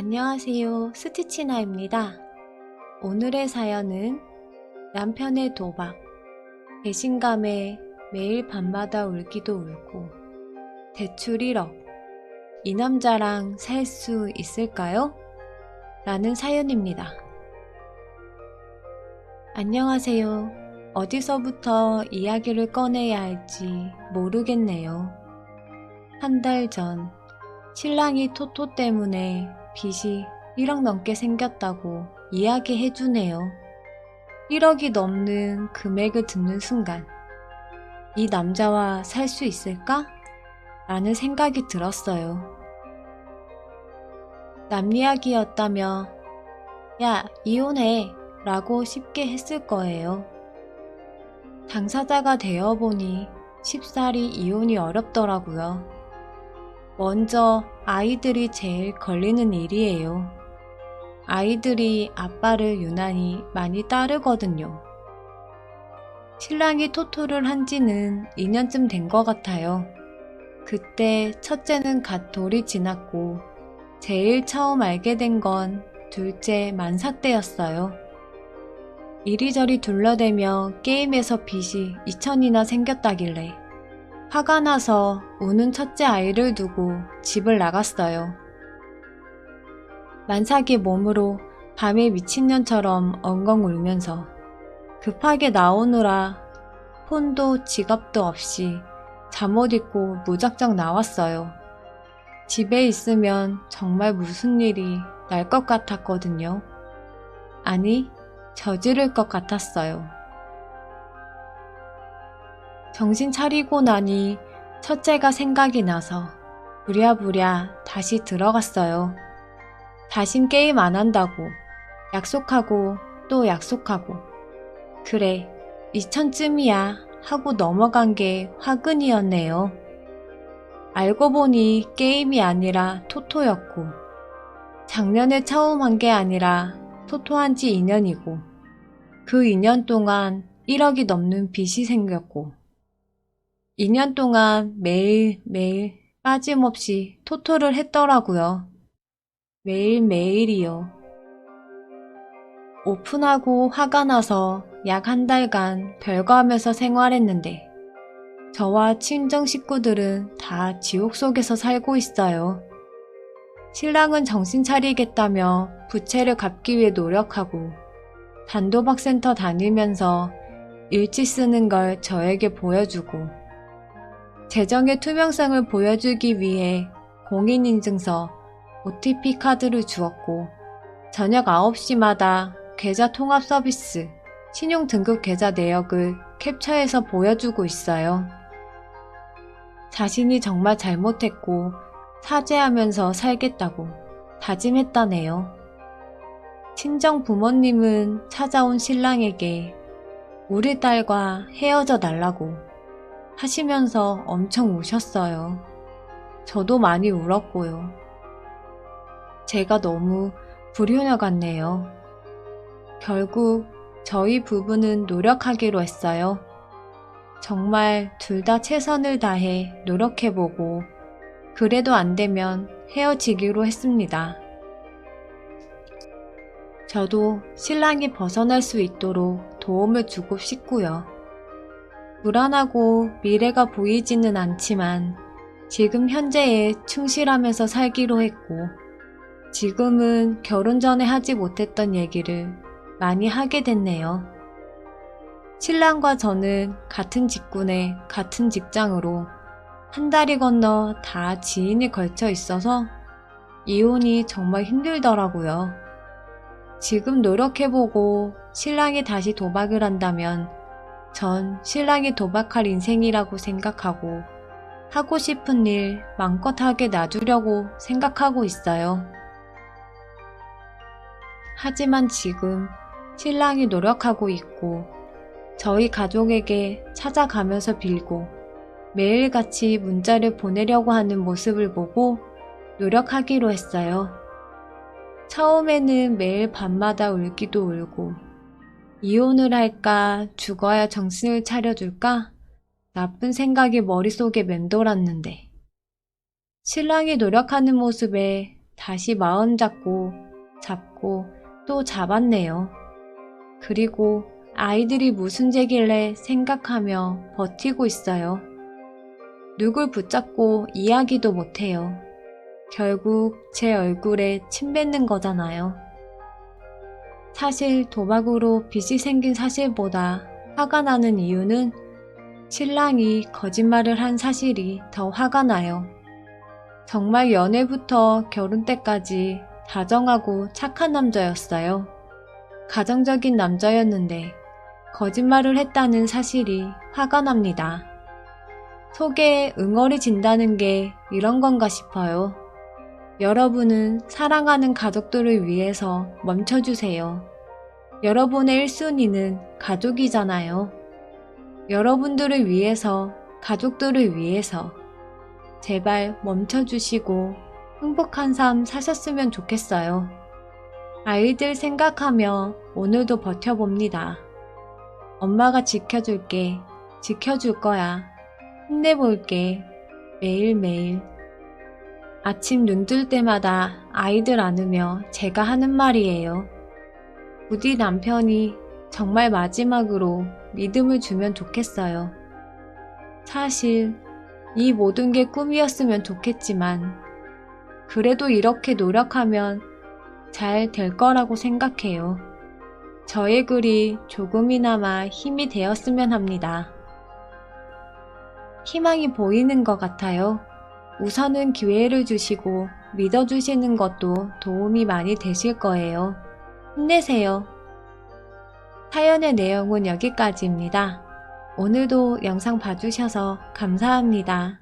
안녕하세요. 스티치나입니다. 오늘의 사연은 남편의 도박, 배신감에 매일 밤마다 울기도 울고, 대출 1억. 이 남자랑 살 수 있을까요? 라는 사연입니다. 안녕하세요. 어디서부터 이야기를 꺼내야 할지 모르겠네요. 한 달 전, 신랑이 토토 때문에 빚이 1억 넘게 생겼다고 이야기해 주네요. 1억이 넘는 금액을 듣는 순간, 이 남자와 살 수 있을까? 라는 생각이 들었어요. 남 이야기였다며, 야, 이혼해! 라고 쉽게 했을 거예요. 당사자가 되어보니 쉽사리 이혼이 어렵더라고요. 먼저 아이들이 제일 걸리는 일이에요. 아이들이 아빠를 유난히 많이 따르거든요. 신랑이 토토를 한 지는 2년쯤 된 것 같아요. 그때 첫째는 갓 돌이 지났고, 제일 처음 알게 된 건 둘째 만삭 때였어요. 이리저리 둘러대며 게임에서 빚이 2천이나 생겼다길래 화가 나서 우는 첫째 아이를 두고 집을 나갔어요. 만삭의 몸으로 밤에 미친년처럼 엉엉 울면서 급하게 나오느라 폰도 지갑도 없이 잠옷 입고 무작정 나왔어요. 집에 있으면 정말 무슨 일이 날 것 같았거든요. 아니, 저지를 것 같았어요. 정신 차리고 나니 첫째가 생각이 나서 부랴부랴 다시 들어갔어요. 다신 게임 안 한다고 약속하고 또 약속하고 그래 2천쯤이야 하고 넘어간 게 화근이었네요. 알고 보니 게임이 아니라 토토였고 작년에 처음 한 게 아니라 토토한 지 2년이고 그 2년 동안 1억이 넘는 빚이 생겼고 2년 동안 매일매일 빠짐없이 토토를 했더라고요. 매일매일이요. 오픈하고 화가 나서 약 한 달간 별거 하면서 생활했는데 저와 친정 식구들은 다 지옥 속에서 살고 있어요. 신랑은 정신 차리겠다며 부채를 갚기 위해 노력하고 단도박센터 다니면서 일지 쓰는 걸 저에게 보여주고 재정의 투명성을 보여주기 위해 공인인증서, OTP 카드를 주었고 저녁 9시마다 계좌 통합 서비스, 신용 등급 계좌 내역을 캡처해서 보여주고 있어요. 자신이 정말 잘못했고 사죄하면서 살겠다고 다짐했다네요. 친정 부모님은 찾아온 신랑에게 우리 딸과 헤어져 달라고 하시면서 엄청 우셨어요. 저도 많이 울었고요. 제가 너무 불효녀 같네요. 결국 저희 부부는 노력하기로 했어요. 정말 둘 다 최선을 다해 노력해보고 그래도 안 되면 헤어지기로 했습니다. 저도 신랑이 벗어날 수 있도록 도움을 주고 싶고요. 불안하고 미래가 보이지는 않지만 지금 현재에 충실하면서 살기로 했고 지금은 결혼 전에 하지 못했던 얘기를 많이 하게 됐네요. 신랑과 저는 같은 직군에 같은 직장으로 한 달이 건너 다 지인이 걸쳐 있어서 이혼이 정말 힘들더라고요. 지금 노력해보고 신랑이 다시 도박을 한다면 전 신랑이 도박할 인생이라고 생각하고 하고 싶은 일 마음껏 하게 놔두려고 생각하고 있어요. 하지만 지금 신랑이 노력하고 있고 저희 가족에게 찾아가면서 빌고 매일같이 문자를 보내려고 하는 모습을 보고 노력하기로 했어요. 처음에는 매일 밤마다 울기도 울고 이혼을 할까 죽어야 정신을 차려줄까 나쁜 생각이 머릿속에 맴돌았는데 신랑이 노력하는 모습에 다시 마음 잡고 잡고 또 잡았네요. 그리고 아이들이 무슨 죄길래 생각하며 버티고 있어요. 누굴 붙잡고 이야기도 못해요. 결국 제 얼굴에 침 뱉는 거잖아요. 사실 도박으로 빚이 생긴 사실보다 화가 나는 이유는 신랑이 거짓말을 한 사실이 더 화가 나요. 정말 연애부터 결혼 때까지 다정하고 착한 남자였어요. 가정적인 남자였는데 거짓말을 했다는 사실이 화가 납니다. 속에 응어리 진다는 게 이런 건가 싶어요. 여러분은 사랑하는 가족들을 위해서 멈춰주세요. 여러분의 1순위는 가족이잖아요. 여러분들을 위해서, 가족들을 위해서 제발 멈춰주시고 행복한 삶 사셨으면 좋겠어요. 아이들 생각하며 오늘도 버텨봅니다. 엄마가 지켜줄게, 지켜줄 거야. 힘내볼게, 매일매일. 아침 눈 뜰 때마다 아이들 안으며 제가 하는 말이에요. 부디 남편이 정말 마지막으로 믿음을 주면 좋겠어요. 사실 이 모든 게 꿈이었으면 좋겠지만 그래도 이렇게 노력하면 잘 될 거라고 생각해요. 저의 글이 조금이나마 힘이 되었으면 합니다. 희망이 보이는 것 같아요. 우선은 기회를 주시고 믿어주시는 것도 도움이 많이 되실 거예요. 힘내세요. 사연의 내용은 여기까지입니다. 오늘도 영상 봐주셔서 감사합니다.